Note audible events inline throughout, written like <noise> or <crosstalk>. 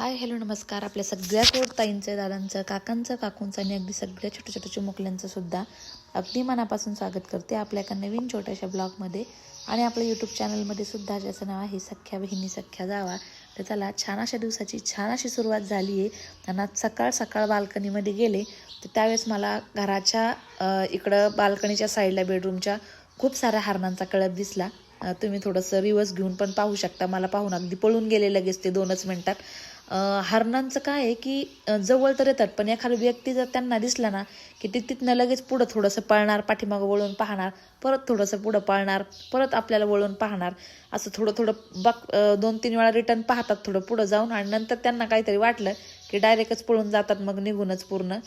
Hi hello नमस्कार. आपल्या सगळ्या कोट ताईंचं दादांचं काकांचं काकूंचं आणि अगदी सगळ्या छोट्या छोट्या चिमुकल्यांचं सुद्धा अगदी मनापासून स्वागत करते आपल्या एका नवीन छोट्याशा ब्लॉगमध्ये. आणि आपल्या यूट्यूब चॅनलमध्ये सुद्धा ज्याचं नाव आहे सख्या बहिणी सख्या जावा. तर चला छान अशा दिवसाची छान अशी सुरुवात झाली आहे. आणि आज सकाळ सकाळ बाल्कनीमध्ये गेले. तर त्यावेळेस मला घराच्या इकडं बाल्कनीच्या साईडला बेडरूमच्या खूप साऱ्या हरणांचा कळप दिसला. तुम्ही थोडंसं रिवर्स घेऊन पण पाहू शकता. मला पाहून अगदी पळून गेले लगेच ते दोनच मिनटात. हरणांचं काय आहे की जवळ तर येतात पण एखादा व्यक्ती जर त्यांना दिसला ना की ते तिथनं लगेच पुढं थोडंसं पळणार पाठीमागं वळून पाहणार परत थोडंसं पुढं पळणार परत आपल्याला वळून पाहणार असं थोडं थोडं बघ दोन तीन वेळा रिटर्न पाहतात थोडं पुढं जाऊन आणि नंतर त्यांना काहीतरी वाटलं की डायरेक्टच पळून जातात मग निघूनच पूर्ण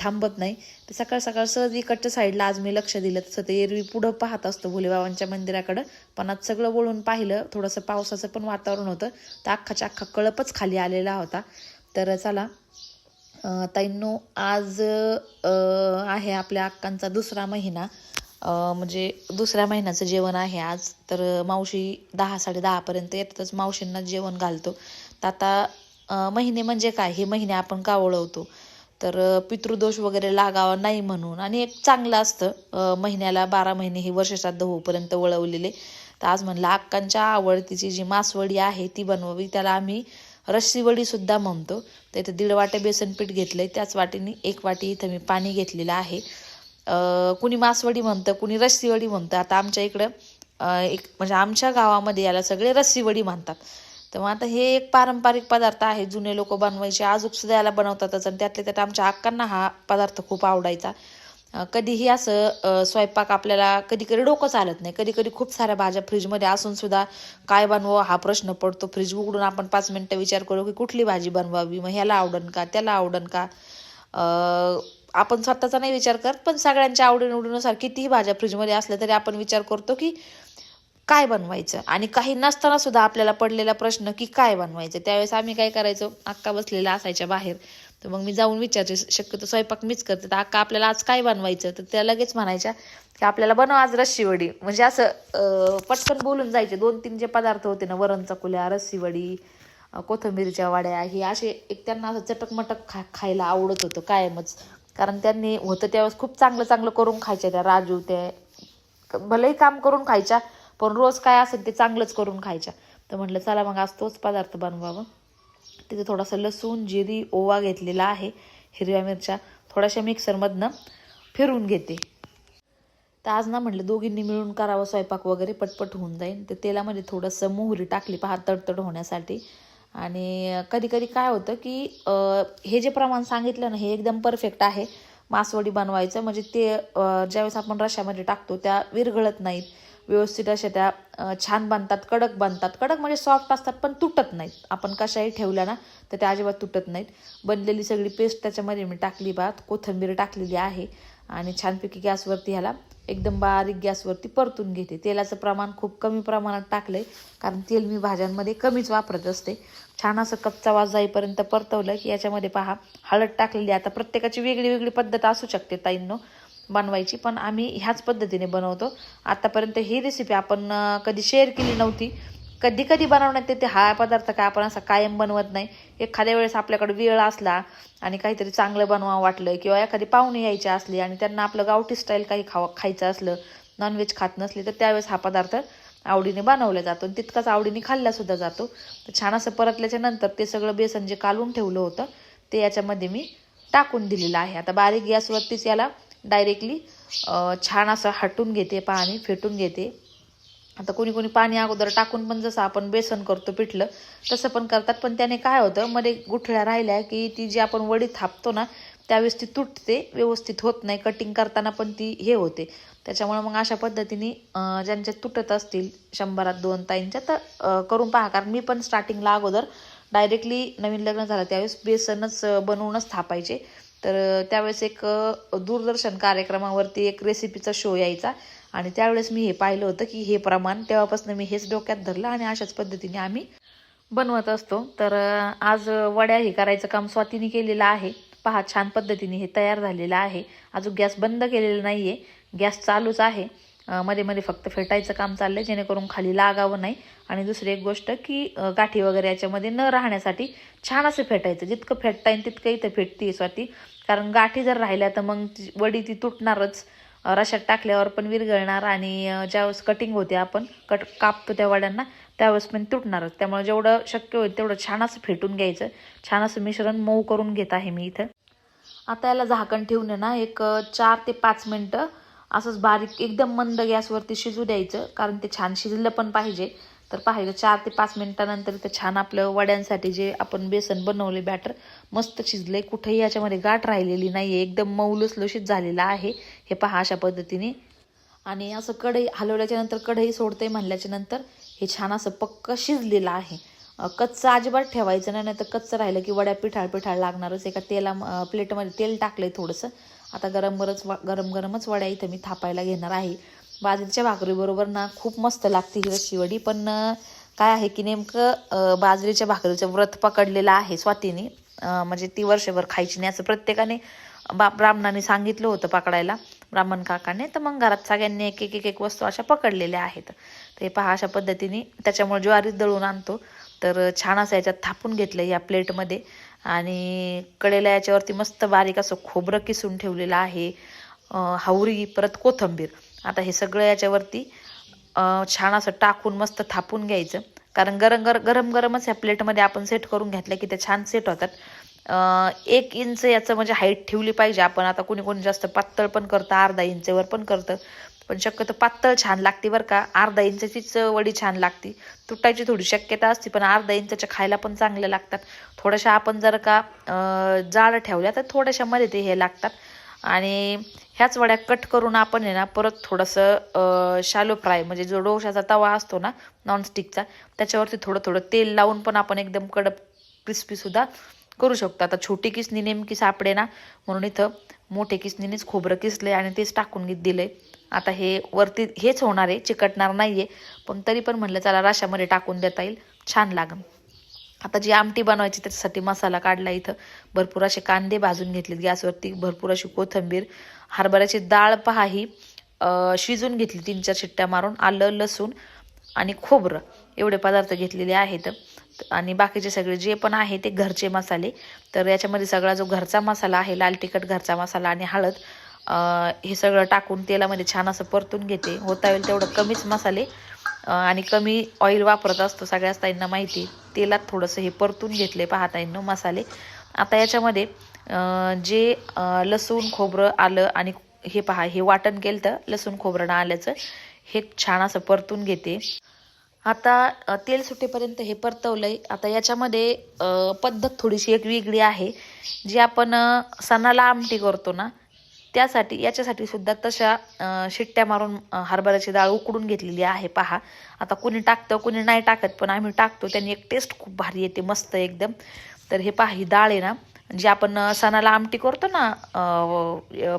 थांबत नाही. ते सकाळ सकाळ सहज इकडच्या साईडला आज मी लक्ष दिलं. तसं ते एरवी पुढं पाहत असतो भोलेबाबांच्या मंदिराकडं. पण आज सगळं वळून पाहिलं थोडंसं पावसाचं पण वातावरण होतं. तर अख्खाच्या अख्खा कळपच खाली आलेला होता. तर चला ताईंनो आज आहे आपल्या अक्कांचा दुसरा महिना. म्हणजे दुसऱ्या महिन्याचं जेवण आहे आज. तर मावशी दहा साडे दहापर्यंत येतातच. मावशींना जेवण घालतो. तर आता महिने म्हणजे काय? हे महिने आपण का ओळवतो? तर पितृदोष वगैरे लागावा नाही म्हणून आणि एक चांगलं असतं. महिन्याला बारा महिने हे वर्षश्राद्ध होऊपर्यंत वळवलेले. तर आज म्हणलं अक्कांच्या आवडतीची जी मासवडी आहे ती बनवावी. त्याला आम्ही रस्सीवडी सुद्धा म्हणतो. तर इथं दीड वाटे बेसन पीठ घेतलंय. त्याच वाटीने एक वाटी इथं मी पाणी घेतलेलं आहे. कुणी मासवडी म्हणतं कुणी रस्सीवडी म्हणतं. आता आमच्या इकडं एक म्हणजे आमच्या गावामध्ये याला सगळे रस्सीवडी म्हणतात. तर मग आता हे एक पारंपरिक पदार्थ आहे. जुने लोक बनवायचे आजूक सुद्धा याला बनवतातच आणि त्यातले त्यात आमच्या अक्कांना हा पदार्थ खूप आवडायचा. कधीही असं स्वयंपाक आपल्याला कधी कधी डोकं चालत नाही. कधी कधी खूप साऱ्या भाज्या फ्रीजमध्ये असून सुद्धा काय बनवावं हा प्रश्न पडतो. फ्रीज उघडून आपण पाच मिनटं विचार करू की कुठली भाजी बनवावी? मग ह्याला आवडन का? त्याला आवडन का? आपण स्वतःचा नाही विचार करत पण सगळ्यांच्या आवडीनिवडीनुसार कितीही भाज्या फ्रीजमध्ये असल्या तरी आपण विचार करतो की काय बनवायचं? आणि काही नसताना सुद्धा आपल्याला पडलेला प्रश्न की काय बनवायचं? त्यावेळेस आम्ही काय करायचो? अक्का बसलेल्या असायच्या बाहेर. तर मग मी जाऊन विचारते शक्यतो स्वयंपाक मीच करते. तर अक्का आपल्याला आज काय बनवायचं? तर त्या लगेच म्हणायच्या की आपल्याला बनव आज रस्सीवडी म्हणजे असं पटकन बोलून जायचे. दोन तीन जे पदार्थ होते ना वरण चकुल्या रस्सीवडी कोथंबीरच्या कोथिंबीरच्या वड्या हे असे एक त्यांना असं चटकमटक खा खायला आवडत होतं कायमच. कारण त्यांनी होतं त्यावेळेस खूप चांगलं चांगलं करून खायच्या त्या राजू त्या भलेही काम करून खायच्या पण रोज काय असेल ते चांगलंच करून खायच्या. तर म्हटलं चला मग आज तोच पदार्थ बनवावं. तिथे थोडासा लसूण जिरी ओवा घेतलेला आहे. हिरव्या मिरच्या थोड्याशा मिक्सरमधनं फिरून घेते. तर आज ना म्हटलं दोघींनी मिळून करावं स्वयंपाक वगैरे पटपट होऊन जाईल तर तेलामध्ये थोडंसं मोहरी टाकली पहा तडतड होण्यासाठी. आणि कधी कधी काय होतं की हे जे प्रमाण सांगितलं ना हे एकदम परफेक्ट आहे. मासवडी बनवायचं. म्हणजे ते ज्यावेळेस आपण रश्यामध्ये टाकतो त्या विरघळत नाहीत. व्यवस्थित अशा त्या छान बनतात कडक बनतात. कडक म्हणजे सॉफ्ट असतात पण तुटत नाहीत. आपण कशाही ठेवल्या ना तर त्या अजिबात तुटत नाहीत. बनलेली सगळी पेस्ट त्याच्यामध्ये मी टाकली बा कोथिंबीर टाकलेली आहे आणि छानपैकी गॅसवरती ह्याला एकदम बारीक गॅसवरती परतून घेते. तेलाचं प्रमाण खूप कमी प्रमाणात टाकलं आहे कारण तेल मी भाज्यांमध्ये कमीच वापरत असते. छान असं कच्चा वास जाईपर्यंत परतवलं की याच्यामध्ये पहा हळद टाकलेली आहे. आता प्रत्येकाची वेगळी वेगळी पद्धत असू शकते ताईंनो. बनवायची पण आम्ही ह्याच पद्धतीने बनवतो. आतापर्यंत ही रेसिपी आपण कधी शेअर केली नव्हती. कधी कधी बनवण्यात येते हा पदार्थ काय आपण असा कायम बनवत नाही. एखाद्या वेळेस आपल्याकडे वेळ असला आणि काहीतरी चांगलं बनवा वाटलं किंवा एखादी पाहुणे यायची असली आणि त्यांना आपलं गावठी स्टाईल काही खावा खायचं असलं नॉनव्हेज खात नसले तर त्यावेळेस हा पदार्थ आवडीने बनवला जातो. आणि तितकाच आवडीने खाल्ला सुद्धा जातो. तर छान असं परतल्याच्या नंतर ते सगळं बेसन जे कालून ठेवलं होतं ते याच्यामध्ये मी टाकून दिलेलं आहे. आता बारीक गॅसवरतीच याला डायरेक्टली छान असं हटून घेते पाणी फेटून घेते. आता कोणी कोणी पाणी अगोदर टाकून पण जसं आपण बेसन करतो पिठलं तसं पण करतात. पण त्याने काय होतं मध्ये गुठळ्या राहिल्या की ती जी आपण वडी थापतो ना त्यावेळेस ती तुटते व्यवस्थित होत नाही. कटिंग करताना पण ती हे होते. त्याच्यामुळे मग अशा पद्धतीने ज्यांच्या तुटत असतील शंभरात दोन ताईंच्या तर करून पहा. कारण मी पण स्टार्टिंगला अगोदर डायरेक्टली नवीन लग्न झालं त्यावेळेस बेसनच बनवूनच थापायचे. तर त्यावेळेस एक दूरदर्शन कार्यक्रमावरती एक रेसिपीचा शो यायचा. आणि त्यावेळेस मी हे पाहिलं होतं की हे प्रमाण तेव्हापासून मी हेच डोक्यात धरलं आणि अशाच पद्धतीने आम्ही बनवत असतो. तर आज वड्या हे करायचं काम स्वातीने केलेलं आहे. पहा छान पद्धतीने हे तयार झालेलं आहे. अजून गॅस बंद केलेला नाही आहे गॅस चालूच आहे. मध्ये मध्ये फक्त फेटायचं काम चाललं आहे जेणेकरून खाली लागावं नाही. आणि दुसरी एक गोष्ट की गाठी वगैरे याच्यामध्ये न राहण्यासाठी छान असं फेटायचं. जितकं फेटता येईल तितकं इथं फेटते स्वाती. कारण गाठी जर राहिल्या तर मग ती वडी ती तुटणारच. रशात टाकल्यावर पण विरघळणार आणि ज्यावेळेस कटिंग होते आपण कट कापतो त्या वड्यांना त्यावेळेस पण तुटणारच. त्यामुळे जेवढं शक्य होईल तेवढं छान असं फेटून घ्यायचं. छान असं मिश्रण मऊ करून घेत आहे मी इथं. आता याला झाकण ठेवून आहे ना एक चार ते पाच मिनटं असंच बारीक एकदम मंद गॅसवरती शिजू द्यायचं कारण ते छान शिजलं पण पाहिजे. तर पाहिजे चार ते पाच मिनटानंतर ते छान आपलं वड्यांसाठी जे आपण बेसन बनवले बॅटर मस्त शिजले कुठेही याच्यामध्ये गाठ राहिलेली नाही आहे एकदम मऊ लुसलुशीत झालेलं आहे. हे पहा अशा पद्धतीने. आणि असं कढई हलवल्याच्या नंतर कढई सोडते म्हणल्याच्या नंतर हे छान असं पक्क शिजलेलं आहे. कच्चं अजिबात ठेवायचं नाही नाही तर कच्चं राहिलं की वड्या पिठाळ पिठाळ लागणारच. एका तेला प्लेटमध्ये तेल टाकलंय थोडंसं. आता गरम गरमच वा गरम गरमच वड्या इथं मी थापायला घेणार आहे. बाजरीच्या भाकरीबरोबर ना खूप मस्त लागते ही रशी वडी. पण काय आहे की नेमकं बाजरीच्या भाकरीचं व्रत पकडलेलं आहे स्वातीने. म्हणजे ती वर्षभर खायची नाही असं प्रत्येकाने बा ब्राह्मणाने सांगितलं होतं पकडायला. ब्राह्मण काकाने. तर मग घरात सगळ्यांनी एक एक एक एक वस्तू अशा पकडलेल्या आहेत. ते पहा अशा पद्धतीने. त्याच्यामुळे ज्वारी दळून आणतो. तर छान असं याच्यात थापून घेतलं या प्लेटमध्ये. आणि कडेला याच्यावरती मस्त बारीक असं खोबरं किसून ठेवलेलं आहे. हावरी परत कोथंबीर. आता हे सगळं याच्यावरती छान असं टाकून मस्त थापून घ्यायचं. कारण गरम गर गरम गरमच ह्या प्लेटमध्ये आपण सेट करून घेतलं की ते छान सेट होतात. एक इंच याचं म्हणजे हाईट ठेवली पाहिजे आपण. आता कोणी कोणी जास्त पातळ पण करतं अर्धा इंचवर पण करतं. पण शक्यतो पातळ छान लागते बरं का. अर्धा इंचाचीच वडी छान लागते. तुटायची थोडी शक्यता असते पण अर्धा इंचाच्या खायला पण चांगल्या लागतात. थोड्याशा आपण जर का जाड ठेवल्या तर थोड्याशा मध्ये ते हे लागतात. आणि ह्याच वड्या कट करून आपण आहे ना परत थोडंसं शालो फ्राय म्हणजे जो डोशाचा तवा असतो ना नॉनस्टिकचा त्याच्यावरती थोडं थोडं तेल लावून पण आपण एकदम कडक क्रिस्पीसुद्धा करू शकतो. आता छोटी किसनी नेमकी सापडे ना म्हणून इथं मोठे किसनीनेच खोबरं किसले आणि तेच टाकून घेत आहे आता हे वरती हेच होणार आहे चिकटणार नाही आहे पण तरी पण म्हणलं चला राशामध्ये टाकून देता येईल. छान लागन आता जी आमटी बनवायची त्याच्यासाठी मसाला काढला इथं. भरपूर असे कांदे भाजून घेतलेत गॅसवरती. भरपूर अशी कोथिंबीर हरभऱ्याची डाळ पहा ही. शिजून घेतली तीन चार शिट्ट्या मारून. आलं लसूण आणि खोबरं. एवढे पदार्थ घेतलेले आहेत. आणि बाकीचे सगळे जे पण आहे ते घरचे मसाले. तर याच्यामध्ये सगळा जो घरचा मसाला आहे लाल तिखट घरचा मसाला आणि हळद हे सगळं टाकून तेलामध्ये छान असं परतून घेते. होता येईल तेवढं कमीच मसाले. आणि कमी ऑइल वापरत असतो सगळ्याच ताईंना माहिती. तेलात थोडंसं हे परतून घेतले ताईंनो मसाले. आता याच्यामध्ये जे लसूण खोबरं आलं आणि हे पहा हे वाटण केलं तर लसूण खोबरं आल्याचं हे छान असं परतून घेते. आता तेल सुटेपर्यंत हे परतवलंय. आता याच्यामध्ये पद्धत थोडीशी एक वेगळी आहे. जी आपण सणाला आमटी करतो ना त्यासाठी याच्यासाठी सुद्धा तशा शिट्ट्या मारून हरभऱ्याची डाळ उकडून घेतलेली आहे. पहा आता कुणी टाकतं कुणी नाही टाकत पण आम्ही टाकतो. त्यांनी एक टेस्ट खूप भारी येते मस्त एकदम. तर हे पहा ही डाळ आहे ना जी आपण सणाला आमटी करतो ना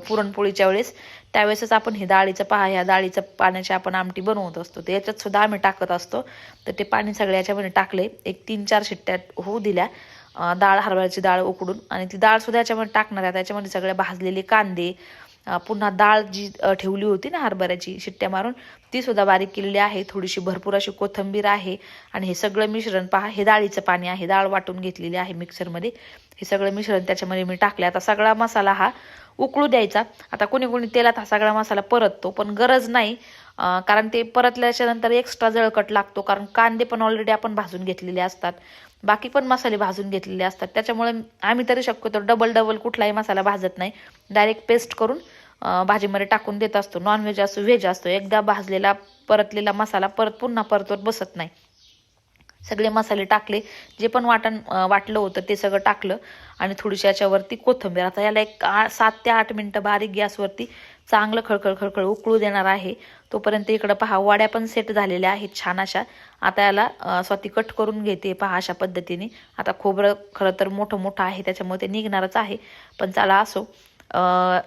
पुरणपोळीच्या वेळेस त्यावेळेसच आपण हे डाळीचं पहा ह्या डाळीचं पाण्याची आपण आमटी बनवत असतो. तर याच्यात सुद्धा आम्ही टाकत असतो. तर ते पाणी सगळ्या याच्यामध्ये टाकले. एक तीन चार शिट्ट्या होऊ दिल्या. डाळ हरभऱ्याची डाळ उकडून आणि ती डाळ सुद्धा याच्यामध्ये टाकणार आहे. त्याच्यामध्ये सगळे भाजलेले कांदे पुन्हा डाळ जी ठेवली होती ना हरभऱ्याची शिट्ट्या मारून ती सुद्धा बारीक केलेली आहे. थोडीशी भरपूर अशी कोथिंबीर आहे आणि हे सगळं मिश्रण पहा हे डाळीचं पाणी आहे. डाळ वाटून घेतलेली आहे मिक्सरमध्ये. हे सगळं मिश्रण त्याच्यामध्ये मी टाकले आता सगळा मसाला हा उकळू द्यायचा. आता कोणी कोणी तेलात हा सगळा मसाला परततो पण गरज नाही कारण ते परतल्याच्या नंतर एक्स्ट्रा जळकट लागतो कारण कांदे पण ऑलरेडी आपण भाजून घेतलेले असतात. बाकी पण मसाले भाजून घेतलेले असतात. त्याच्यामुळे आम्ही तरी शक्यतो डबल डबल कुठलाही मसाला भाजत नाही. डायरेक्ट पेस्ट करून भाजीमध्ये टाकून देत असतो. नॉनव्हेज असो व्हेज असतो एकदा भाजलेला परतलेला मसाला परत पुन्हा परतवर बसत नाही. सगळे मसाले टाकले. जे पण वाटण वाटलं होतं ते सगळं टाकलं. आणि थोडीशी याच्यावरती कोथिंबीर. आता याला एक सात ते आठ मिनटं बारीक गॅसवरती चांगलं खळखळ खळखळ उकळू देणार आहे. तोपर्यंत इकडं पहा वड्या पण सेट झालेल्या आहेत छान अशा. आता याला स्वती स्वाती कट करून घेते पहा अशा पद्धतीने. आता खोबरं खरं तर मोठं मोठं आहे त्याच्यामुळे ते निघणारच आहे. पण चला असो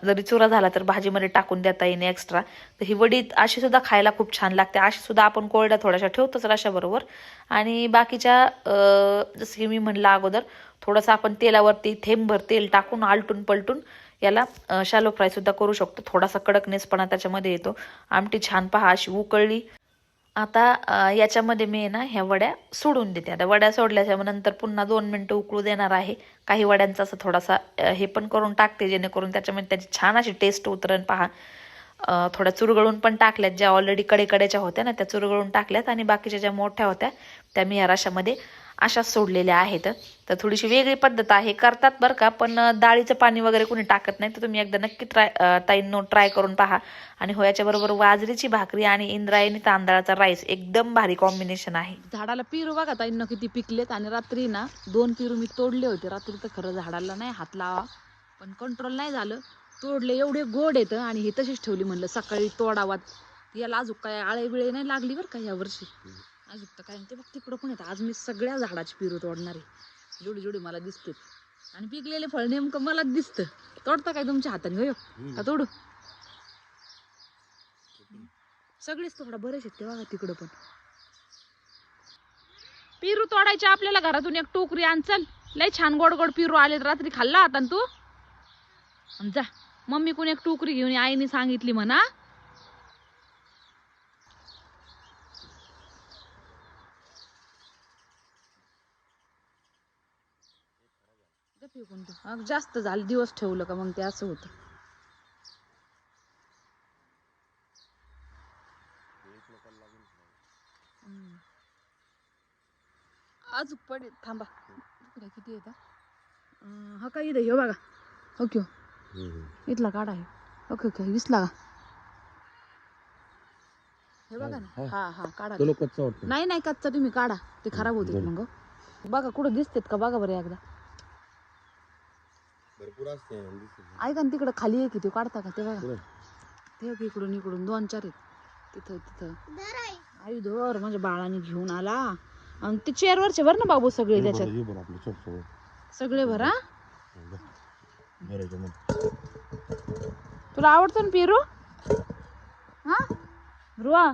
जरी चुरा झाला तर भाजीमध्ये टाकून देता येणे एक्स्ट्रा तर ही वडी अशी सुद्धा खायला खूप छान लागते. अशी सुद्धा आपण कोरड्या थोड्याशा ठेवतोच अशाबरोबर आणि बाकीच्या जसं की मी म्हणलं अगोदर थोडंसं आपण तेलावरती थेंबभर तेल टाकून आलटून पलटून याला शालो फ्रायसुद्धा करू शकतो. थोडासा कडकनेसपणा त्याच्यामध्ये येतो. आमटी छान पहा अशी उकळली. आता याच्यामध्ये मी ना ह्या वड्या सोडून देते. आता वड्या सोडल्याच्या नंतर पुन्हा दोन मिनटं उकळू देणार आहे. काही वड्यांचा असं थोडासा हे पण करून टाकते जेणेकरून त्याच्यामध्ये त्याची छान अशी टेस्ट उतरण पहा. थोड्या चुरगळून पण टाकल्यात ज्या ऑलरेडी कडेकडेच्या होत्या ना त्या चुरगळून टाकल्यात. आणि बाकीच्या ज्या मोठ्या होत्या त्या मी या रशामध्ये अशाच सोडलेल्या आहेत. तर थोडीशी वेगळी पद्धत आहे. करतात बरं का पण डाळीचं पाणी वगैरे कोणी टाकत नाही तर तुम्ही एकदा नक्की ट्राय ताईंनो ट्राय करून पहा. आणि हो याच्याबरोबर बाजरीची भाकरी आणि इंद्रायणी तांदळाचा राईस एकदम भारी कॉम्बिनेशन आहे. झाडाला पिरू बघा ताईंना किती पिकलेत. आणि रात्री ना दोन पिरू मी तोडले होते. रात्री तर खरं झाडाला नाही हात लावा पण कंट्रोल नाही झालं. तोडले एवढे गोड येतं आणि हे तशीच ठेवली म्हणलं सकाळी तोडावात. याला अजून काय आळे बिळे नाही लागली बरं का या वर्षी. अजून तर काय ते बघ तिकडं पण येतं आज मी सगळ्या झाडाची पिरू तोडणार आहे. जेवढी जेवढी मला दिसते. आणि पिकलेले फळ नेमकं मलाच दिसतं. तोडता काय तुमच्या हाताने हो का तोडू? सगळेच तोडा बरेच आहेत ते बघा तिकडं पण. पिरू तोडायचे आपल्याला घरातून एक टोकरी आण चल. लय छान गोड गोड पिरू आले रात्री खाल्ला ना तू? जा. मम्मी कोण एक टोकरी घेऊन आईने सांगितली म्हणा. फेकून जास्त झालं दिवस ठेवलं का मग ते असं होतं. अजून पडेल थांबा. किती येतं अं, हा काय इथं हे बघा. ओके इथला काढा आहे ओके ओके वीसला का हे बघा ना. हा. हा काढा. नाही नाही कच्चा तुम्ही काढा. ते खराब होते मग बघा कुठं दिसतेत का बघा बरं एकदा. भरपूर असते ऐका ना तिकडं खाली आहे की ते काढता का? ते बघा? ते बघ इकडून इकडून दोन चार आहेत. तिथं तिथं. आई. धर माझ्या बाळाने घेऊन आला. आणि ते चेअरवरचे भर ना बाबू सगळे त्याच्यात? सगळे भरा तुला आवडतो ना पेरू? हा? रुवा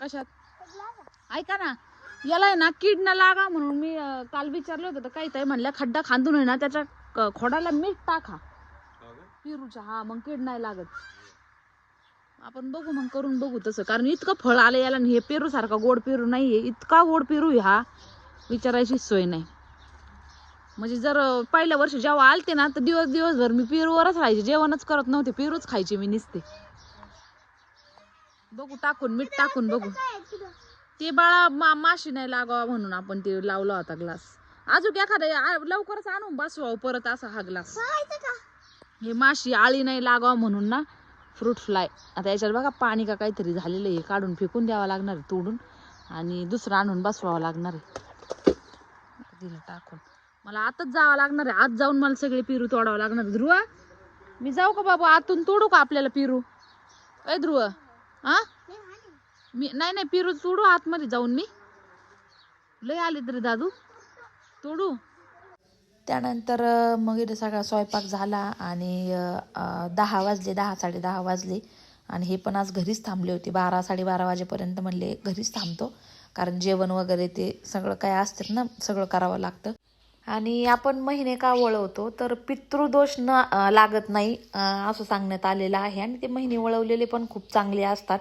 कशात? ऐका ना. याला आहे ना कीड न लागा म्हणून मी अं, काल विचारलं होतं तर काही ताई म्हणल्या खड्डा खांदून आहे ना त्याच्या क- खोडाला मीठ टाका. पेरूच्या हा मग कीड नाही लागत. आपण बघू मग करून बघू तसं. कारण इतकं फळ आलं याला आणि हे पेरू सारखा गोड पेरू नाहीये. इतका गोड पेरू आहे हा. विचारायची सोय नाही. म्हणजे जर अं, पहिल्या वर्षी जेव्हा आलते ना तर दिवस दिवसभर मी पेरूवरच राहायचे. जेवणच करत नव्हते पेरूच खायचे मी निसते. बघू टाकून मीठ टाकून बघू. ते बाळा मा माशी नाही लागावा म्हणून आपण ते लावला होता ग्लास अजून एखादा आ- लवकरच आणून बसवा परत असा हा ग्लास हे माशी आळी नाही लागावा म्हणून ना फ्रूट फ्लाय आता याच्यात बघा पाणी का काहीतरी झालेलं आहे. हे काढून फेकून द्यावं लागणार आहे तोडून. आणि दुसरं आणून बसवावं लागणार आहे. दिलं टाकून. मला आताच जावं लागणार आहे. आज जाऊन मला सगळे पिरू तोडावं लागणार आहे. ध्रुवा मी जाऊ का बाबा? आतून तोडू का आपल्याला पिरू? काय ध्रुव हा मी नाही नाही पिरू तोडू आतमध्ये जाऊन मी. लय आले तरी दादू. तोडू. त्यानंतर मग इथे सगळा स्वयंपाक झाला आणि दहा वाजले दहा साडेदहा वाजले. आणि हे पण आज घरीच थांबले होते. बारा साडेबारा वाजेपर्यंत म्हणले घरीच थांबतो. कारण जेवण वगैरे ते सगळं काय असतं ना सगळं करावं लागतं. आणि आपण महिने का वळवतो तर पितृदोष न लागत नाही असं सांगण्यात आलेलं आहे. आणि ते महिने वळवलेले पण खूप चांगले असतात.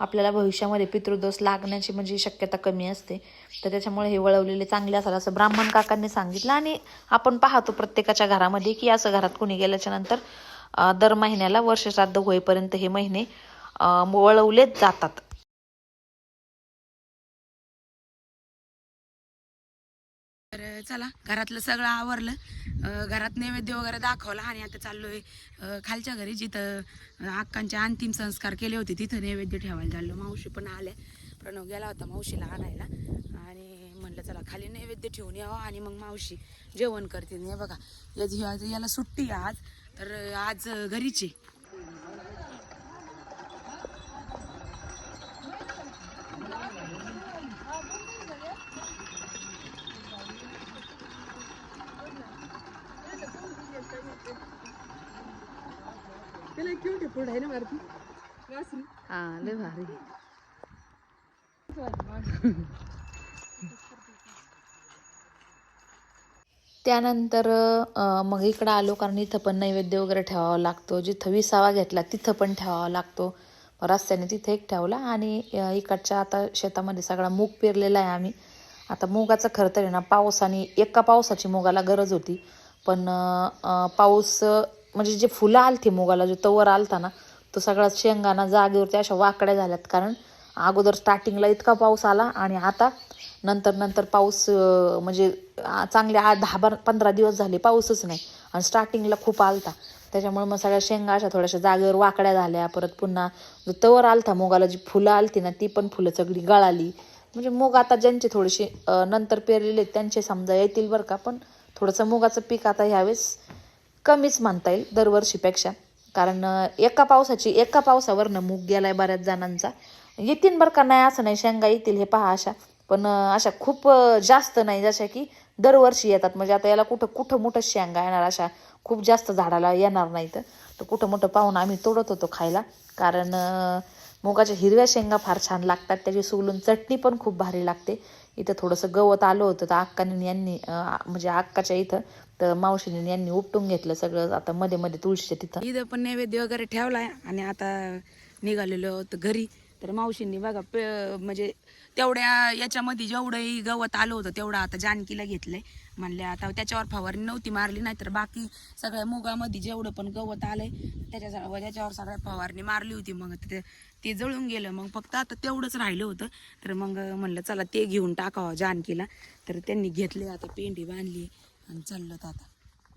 आपल्याला भविष्यामध्ये पितृदोष लागण्याची म्हणजे शक्यता कमी असते. तर त्याच्यामुळे हे वळवलेले चांगले असाल असं ब्राह्मण काकांनी सांगितलं आणि आपण पाहतो प्रत्येकाच्या घरामध्ये की असं घरात कुणी गेल्याच्यानंतर दर महिन्याला वर्ष श्राद्ध होईपर्यंत हे महिने वळवले वळवलेच जातात. चला घरातलं सगळं आवरलं. घरात नैवेद्य वगैरे दाखवला आणि आता चाललोय आहे खालच्या घरी जिथं अक्कांचे अंतिम संस्कार केले होते तिथं नैवेद्य ठेवायला चाललो. मावशी पण आल्या. प्रणव गेला होता मावशीला आणायला. आणि म्हणलं चला खाली नैवेद्य ठेवून यावं आणि मग मावशी जेवण करते हे बघा याची याला सुट्टी आज. तर आज घरीची. क्यूट आहे हा लय भारी. त्यानंतर मग इकडं आलो कारण इथं पण नैवेद्य वगैरे ठेवावा लागतो. जिथं विसावा घेतला तिथं पण ठेवावा लागतो. रस्त्याने तिथे एक ठेवला आणि इकडच्या आता शेतामध्ये सगळा मूग पेरलेला आहे आम्ही. आता मुगाचं खरं तर आहे ना पावसाने एका पावसाची मुगाला गरज होती. पण पाऊस म्हणजे जे फुलं आलती मुगाला जो तवर आलता ना तो सगळा शेंगाना जागेवरती अशा वाकड्या झाल्यात. कारण अगोदर स्टार्टिंगला इतका पाऊस आला आणि आता नंतर नंतर पाऊस म्हणजे चांगले आठ दहा बारा पंधरा दिवस झाले पाऊसच नाही आणि स्टार्टिंगला खूप आलता. त्याच्यामुळे मग सगळ्या शेंगा अशा थोड्याशा जागेवर वाकड्या झाल्या. परत पुन्हा जो तवर आलता मुगाला जी फुलं आलती ना ती पण फुलं सगळी गळाली. म्हणजे मूग आता ज्यांचे थोडेसे नंतर पेरलेले त्यांचे समजा येतील बरं का पण थोडंसं मुगाचं पीक आता ह्यावेळेस कमीच मानता येईल दरवर्षीपेक्षा. कारण एका पावसाची एका पावसावरनं मूग गेलाय बऱ्याच जणांचा. येतील बरं का नाही असं नाही शेंगा येतील हे पहा अशा. पण अशा खूप जास्त नाही जशा की दरवर्षी येतात. म्हणजे आता याला कुठं कुठं मोठं शेंगा येणार अशा खूप जास्त झाडाला येणार नाही तर तर कुठं मोठं पाहून आम्ही तोडत होतो खायला. कारण मुगाच्या हिरव्या शेंगा फार छान लागतात. त्याची सोलून चटणी पण खूप भारी लागते. इथं थोडंसं गवत आलं होतं तर अक्कानी यांनी म्हणजे अक्काच्या इथं तर मावशीने यांनी उपटून घेतलं सगळं. आता मध्ये मध्ये तुळशीच्या तिथं. इथं पण नैवेद्य वगैरे ठेवलाय आणि आता निघालेलो होतं घरी. तर मावशींनी बघा पे- म्हणजे तेवढ्या याच्यामध्ये जेवढंही गवत आलं होतं तेवढं आता जानकीला घेतलंय. म्हणले आता त्याच्यावर फवारणी नव्हती मारली नाही तर बाकी सगळ्या मुगामध्ये जेवढं पण गवत आलंय त्याच्या त्याच्यावर सगळ्या फवारणी मारली होती. मग ते ते जळून गेलं. मग फक्त आता तेवढंच राहिलं होतं. तर मग म्हणलं चला ते घेऊन टाकावं जानकीला. तर त्यांनी घेतले आता पेंडी बांधली. आणि चाललं आता.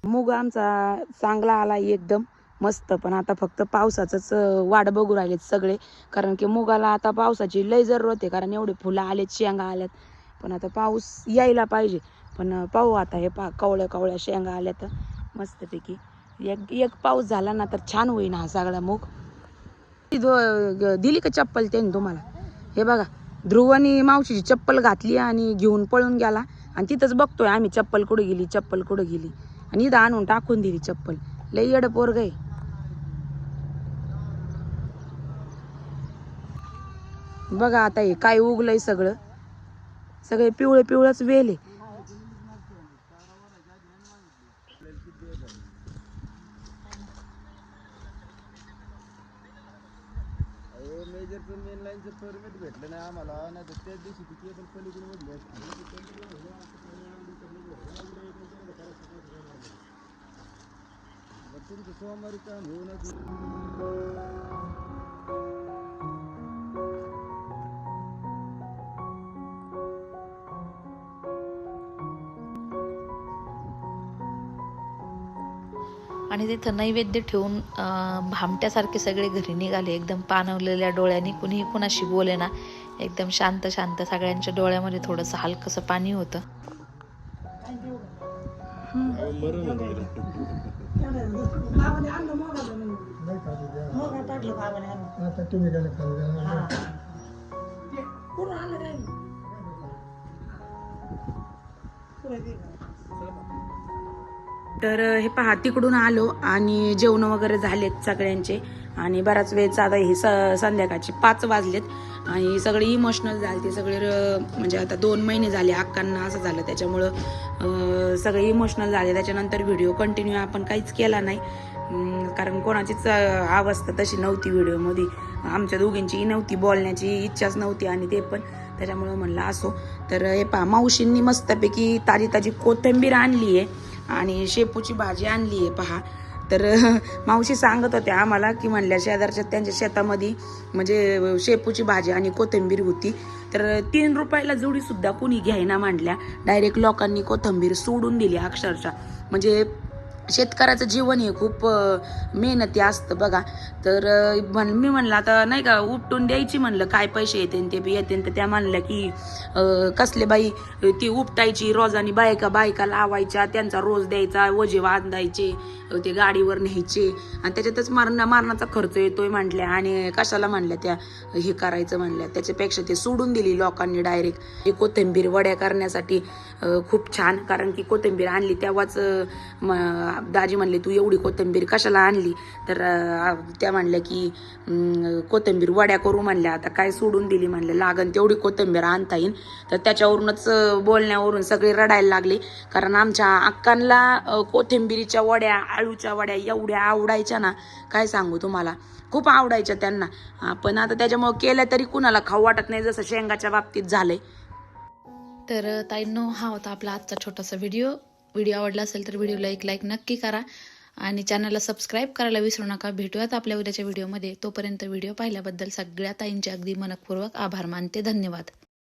मूग आमचा चांगला आला एकदम मस्त पण आता फक्त पावसाचंच वाट बघू राहिलेत सगळे. कारण की मुगाला आता पावसाची लय जरूर होते कारण एवढे फुलं आलेत शेंगा आल्यात. पण आता पाऊस यायला पाहिजे. पण पाहू आता हे पा कवळ्या कवळ्या शेंगा आल्या तर मस्तपैकी. एक एक पाऊस झाला ना तर छान होईना हा सगळा मूग. दिली का चप्पल त्यांनी तुम्हाला? हे बघा ध्रुवानी मावशीची चप्पल घातली आणि घेऊन पळून गेला. आणि तिथंच बघतोय आम्ही चप्पल कुठं गेली चप्पल कुठं गेली. आणि इथं आणून टाकून दिली चप्पल. लई येड पोरग आहे. बघा आता हे काय उगलंय सगळं. सगळे पिवळे पिवळंच वेले मेजरचं मेन लाईनचं परमिट भेटलं नाही आम्हाला. नाही तर त्याच दिवशी किती केबल पलीकडे उडली असती बरं, तुमचं सोमवारी काम होऊनच आणि तिथं नैवेद्य ठेवून भामट्यासारखे सगळे घरी निघाले. एकदम पाणवलेल्या डोळ्यांनी कुणीही कुणाशी बोले ना एकदम शांत शांत सगळ्यांच्या डोळ्यामध्ये थोडंसं हलकंसं पाणी होतं. मरण होतं आता तुम्ही गेले खाली गेला तर हे पहा तिकडून आलो आणि जेवण वगैरे झालेत सगळ्यांचे. आणि बराच वेळ आता हे स संध्याकाळची पाच वाजलेत. आणि सगळे इमोशनल झाले. ते सगळे र- म्हणजे आता दोन महिने झाले अक्कांना असं झालं. त्याच्यामुळं सगळे इमोशनल झाले. त्याच्यानंतर व्हिडिओ कंटिन्यू आपण काहीच केला नाही. कारण कोणाचीच अवस्था तशी नव्हती व्हिडिओमध्ये आमच्या दोघींची नव्हती बोलण्याची इच्छाच नव्हती आणि ते पण. त्याच्यामुळं म्हणलं असो. तर हे पहा मावशींनी मस्तपैकी ताजी ताजी कोथिंबीर आणली आहे आणि शेपूची भाजी आणली आहे पहा. तर <laughs> मावशी सांगत होत्या आम्हाला की म्हणल्या शेजारच्या त्यांच्या शेतामध्ये म्हणजे शेपूची भाजी आणि कोथिंबीर होती. तर तीन रुपयाला जोडीसुद्धा सुद्धा कोणी घ्यायना मांडल्या डायरेक्ट लोकांनी कोथिंबीर सोडून दिली अक्षरशः. म्हणजे शेतकऱ्याचं जीवन हे खूप मेहनती असतं बघा. तर म्हण मी म्हणलं आता नाही का उपटून द्यायची म्हणलं काय पैसे येते ते बी येते तर त्या म्हणल्या की कसले बाई ती उपटायची रोजानी बायका बायका लावायच्या त्यांचा रोज द्यायचा वजे बांधायचे ते गाडीवर न्यायचे. आणि त्याच्यातच मारणा मारण्याचा खर्च येतोय म्हटल्या आणि कशाला म्हणल्या त्या हे करायचं म्हणल्या. त्याच्यापेक्षा ते सोडून दिली लोकांनी डायरेक्ट हे कोथिंबीर वड्या करण्यासाठी खूप छान. कारण की कोथिंबीर आणली तेव्हाच दाजी म्हणले तू एवढी कोथिंबीर कशाला आणली? तर त्या म्हणल्या की कोथिंबीर वड्या करू म्हणल्या आता काय सोडून दिली? म्हणलं लागन तेवढी कोथिंबीर आणता येईल तर त्याच्यावरूनच बोलण्यावरून सगळे रडायला लागले. कारण आमच्या अक्कांना कोथिंबीरीच्या वड्या आळूच्या वड्या एवढ्या आवडायच्या ना काय सांगू तुम्हाला? खूप आवडायच्या त्यांना. पण आता त्याच्यामुळे केल्या तरी कुणाला खाऊ वाटत नाही जसं शेंगाच्या बाबतीत झालंय. तर ताईंनो हा होता आपला आजचा छोटासा व्हिडिओ. व्हिडिओ आवडला असेल तर व्हिडिओला एक लाईक नक्की करा. आणि चॅनलला सबस्क्राईब करायला विसरू नका. भेटूयात आपल्या उद्याच्या व्हिडिओमध्ये तोपर्यंत व्हिडिओ पाहिल्याबद्दल सगळ्या ताईंचे अगदी मनपूर्वक आभार मानते. धन्यवाद.